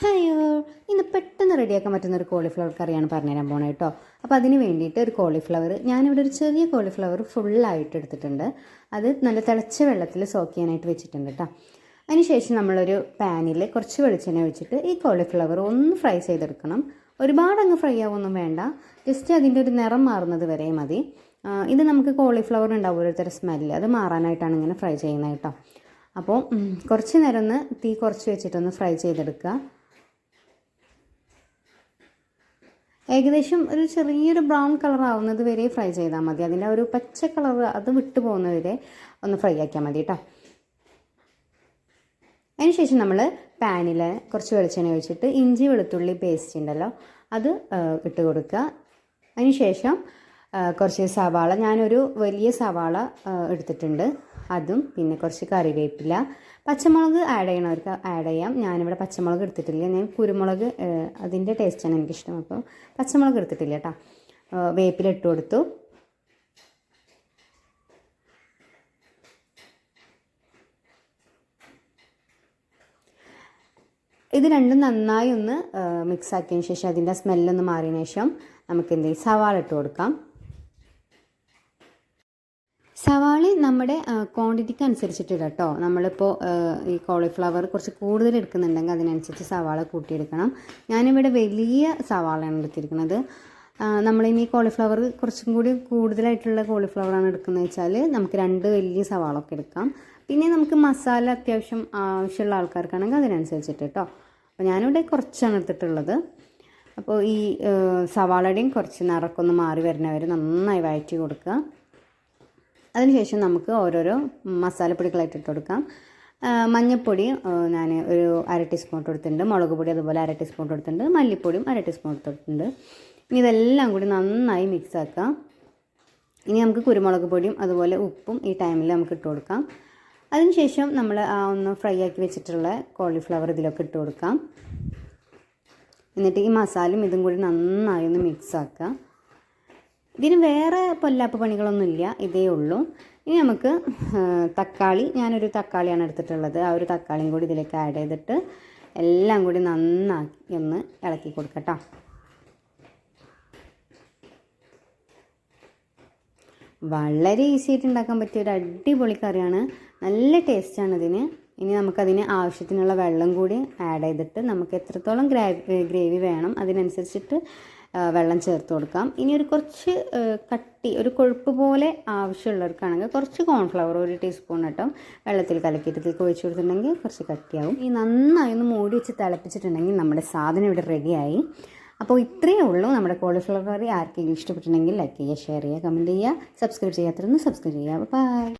ഹയോ ഇന്ന് പെട്ടെന്ന് റെഡിയാക്കാൻ പറ്റുന്ന ഒരു കോളിഫ്ലവർ കറിയാണ് പറഞ്ഞു തരാൻ പോണേ കേട്ടോ അപ്പോൾ അതിന് വേണ്ടിയിട്ട് ഒരു കോളിഫ്ലവർ ഞാനിവിടെ ഒരു ചെറിയ കോളിഫ്ലവർ ഫുള്ളായിട്ട് എടുത്തിട്ടുണ്ട്. അത് നല്ല തിളച്ച വെള്ളത്തിൽ സോക്ക് ചെയ്യാനായിട്ട് വെച്ചിട്ടുണ്ട് കേട്ടോ അതിനുശേഷം നമ്മളൊരു പാനിൽ കുറച്ച് വെളിച്ചെണ്ണ വെച്ചിട്ട് ഈ കോളിഫ്ലവർ ഒന്ന് ഫ്രൈ ചെയ്തെടുക്കണം. ഒരുപാട് അങ്ങ് ഫ്രൈ ആവുമൊന്നും വേണ്ട. ജസ്റ്റ് അതിന്റെ ഒരു നിറം മാറുന്നത് വരെ മതി. ഇത് നമുക്ക് കോളിഫ്ലവർ ഉണ്ടാവും ഓരോരുത്തരുടെ സ്മെല്ല് അത് മാറാനായിട്ടാണ് ഇങ്ങനെ ഫ്രൈ ചെയ്യുന്നത് കേട്ടോ അപ്പോൾ കുറച്ച് നേരം ഒന്ന് തീ കുറച്ച് വെച്ചിട്ടൊന്ന് ഫ്രൈ ചെയ്തെടുക്കുക. ഏകദേശം ഒരു ചെറിയൊരു ബ്രൗൺ കളർ ആവുന്നത് വരെ ഫ്രൈ ചെയ്താൽ മതി. അതിന്റെ ഒരു പച്ച കളർ അത് വിട്ടു പോകുന്നത് വരെ ഒന്ന് ഫ്രൈ ആക്കിയാൽ മതി കേട്ടോ അതിനുശേഷം നമ്മൾ പാനിൽ കുറച്ച് വെളിച്ചെണ്ണ ഒഴിച്ചിട്ട് ഇഞ്ചി വെളുത്തുള്ളി പേസ്റ്റ് ഉണ്ടല്ലോ അത് ഇട്ട് കൊടുക്കുക. അതിനുശേഷം കുറച്ച് സവാള ഞാനൊരു വലിയ സവാള എടുത്തിട്ടുണ്ട്. അതും പിന്നെ കുറച്ച് കറിവേപ്പില. പച്ചമുളക് ആഡ് ചെയ്യണവർക്ക് ആഡ് ചെയ്യാം. ഞാനിവിടെ പച്ചമുളക് എടുത്തിട്ടില്ല. ഞാൻ കുരുമുളക് അതിന്റെ ടേസ്റ്റാണ് എനിക്കിഷ്ടം. അപ്പോൾ പച്ചമുളക് എടുത്തിട്ടില്ല കേട്ടോ വേപ്പില ഇട്ട് കൊടുത്തു. ഇത് രണ്ടും നന്നായി ഒന്ന് മിക്സ് ആക്കിയതിന് ശേഷം അതിന്റെ സ്മെല്ലൊന്ന് മാറിയതിന് ശേഷം നമുക്ക് എന്ത് സവാള ഇട്ട് കൊടുക്കാം. സവാള നമ്മുടെ ക്വാണ്ടിറ്റിക്ക് അനുസരിച്ചിട്ട് കേട്ടോ നമ്മളിപ്പോൾ ഈ കോളിഫ്ലവർ കുറച്ച് കൂടുതൽ എടുക്കുന്നുണ്ടെങ്കിൽ അതിനനുസരിച്ച് സവാള കൂട്ടിയെടുക്കണം. ഞാനിവിടെ വലിയ സവാളയാണ് എടുത്തിരിക്കുന്നത്. നമ്മളിനി കോളിഫ്ലവർ കുറച്ചും കൂടി കൂടുതലായിട്ടുള്ള കോളിഫ്ലവറാണ് എടുക്കുന്നത് വെച്ചാൽ നമുക്ക് രണ്ട് വലിയ സവാള ഒക്കെ എടുക്കാം. പിന്നെ നമുക്ക് മസാല അത്യാവശ്യം ആവശ്യമുള്ള ആൾക്കാർക്കാണെങ്കിൽ അതിനനുസരിച്ചിട്ട് കേട്ടോ അപ്പോൾ ഞാനിവിടെ കുറച്ചാണ് എടുത്തിട്ടുള്ളത്. അപ്പോൾ ഈ സവാളയുടെയും കുറച്ച് നിറക്കൊന്ന് മാറി വരുന്നവർ നന്നായി വഴറ്റി കൊടുക്കുക. അതിനുശേഷം നമുക്ക് ഓരോരോ മസാലപ്പൊടികളായിട്ട് ഇട്ട് കൊടുക്കാം മഞ്ഞൾപ്പൊടി ഞാൻ ഒരു അര ടീസ്പൂൺ കൊടുത്തിട്ടുണ്ട് മുളക് പൊടി അതുപോലെ അര ടീസ്പൂൺ കൊടുത്തിട്ടുണ്ട് മല്ലിപ്പൊടിയും അര ടീസ്പൂൺ കൊടുത്തിട്ടുണ്ട് ഇനി ഇതെല്ലാം കൂടി നന്നായി മിക്സ് ആക്കാം. ഇനി നമുക്ക് കുരുമുളക് പൊടിയും അതുപോലെ ഉപ്പും ഈ ടൈമിൽ നമുക്ക് ഇട്ട് കൊടുക്കാം. അതിനുശേഷം നമ്മൾ ആ ഒന്ന് ഫ്രൈ ആക്കി വെച്ചിട്ടുള്ള കോളിഫ്ലവർ ഇതിലൊക്കെ ഇട്ട് കൊടുക്കാം. എന്നിട്ട് ഈ മസാലയും ഇതും കൂടി നന്നായി ഒന്ന് മിക്സ് ആക്കുക ഇതിന് വേറെ പൊല്ലാപ്പ് പണികളൊന്നുമില്ല ഇതേ ഉള്ളൂ. ഇനി നമുക്ക് തക്കാളി ഞാനൊരു തക്കാളിയാണ് എടുത്തിട്ടുള്ളത്. ആ ഒരു തക്കാളിയും കൂടി ഇതിലേക്ക് ആഡ് ചെയ്തിട്ട് എല്ലാം കൂടി നന്നാക്കി ഒന്ന് ഇളക്കി കൊടുക്കട്ടോ. വളരെ ഈസി ആയിട്ട് ഉണ്ടാക്കാൻ പറ്റിയ ഒരു അടിപൊളി കറിയാണ്. നല്ല ടേസ്റ്റാണ് ഇതിന്. ഇനി നമുക്കതിന് ആവശ്യത്തിനുള്ള വെള്ളം കൂടി ആഡ് ചെയ്തിട്ട് നമുക്ക് എത്രത്തോളം ഗ്രേവി വേണം അതിനനുസരിച്ചിട്ട് വെള്ളം ചേർത്ത് കൊടുക്കാം. ഇനി ഒരു കുറച്ച് കട്ടി ഒരു കൊഴുപ്പ് പോലെ ആവശ്യമുള്ളവർക്കാണെങ്കിൽ കുറച്ച് കോൺഫ്ലവർ ഒരു ടീസ്പൂൺ കേട്ടോ വെള്ളത്തിൽ കലക്കിയിട്ട് ഇതിലേക്ക് ഒഴിച്ചു കൊടുത്തിട്ടുണ്ടെങ്കിൽ കുറച്ച് കട്ടിയാവും. ഈ നന്നായി ഒന്ന് മൂടി വെച്ച് തിളപ്പിച്ചിട്ടുണ്ടെങ്കിൽ നമ്മുടെ സാധനം ഇവിടെ റെഡിയായി അപ്പോൾ ഇത്രയേ ഉള്ളൂ നമ്മുടെ കോളിഫ്ലവർ കറി. ആർക്കെങ്കിലും ഇഷ്ടപ്പെട്ടിട്ടുണ്ടെങ്കിൽ ലൈക്ക് ചെയ്യുക ഷെയർ ചെയ്യുക കമന്റ് ചെയ്യുക സബ്സ്ക്രൈബ് ചെയ്യാത്തവരൊന്ന് സബ്സ്ക്രൈബ് ചെയ്യുക. ബൈ